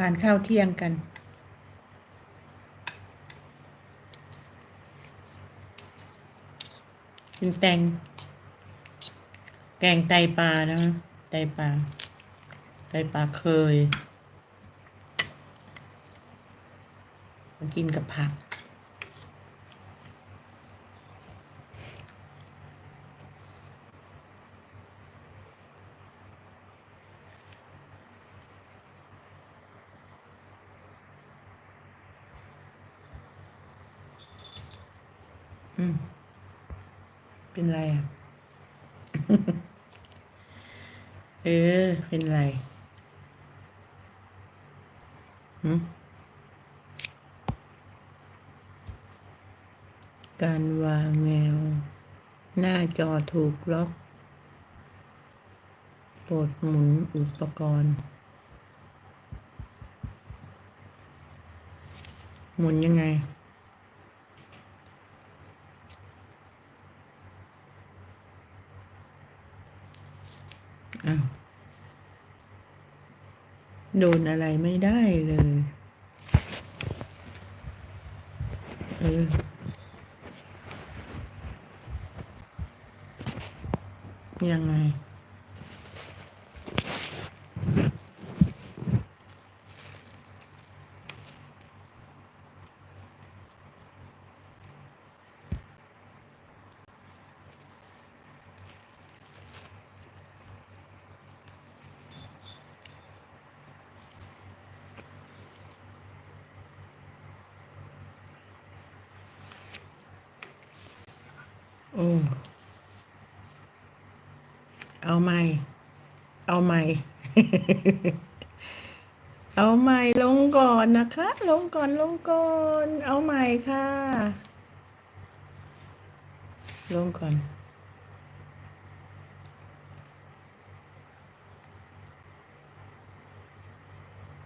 ทานข้าวเที่ยงกัน กินแตง แกงไตปลานะ ไตปลา ไตปลาเคยมากินกับผัก เป็นไรอะ เออ เป็นไรหืการวางแนว หน้าจอถูกล็อกโปรดหมุนอุปกรณ์ หมุนยังไง อ้าวโดนอะไรไม่ได้เลย เออยังไง โอ้เอาใหม่ เอาใหม่ เอาใหม่ลงก่อนนะคะ ลงก่อนลงก่อน เอาใหม่ค่ะ ลงก่อน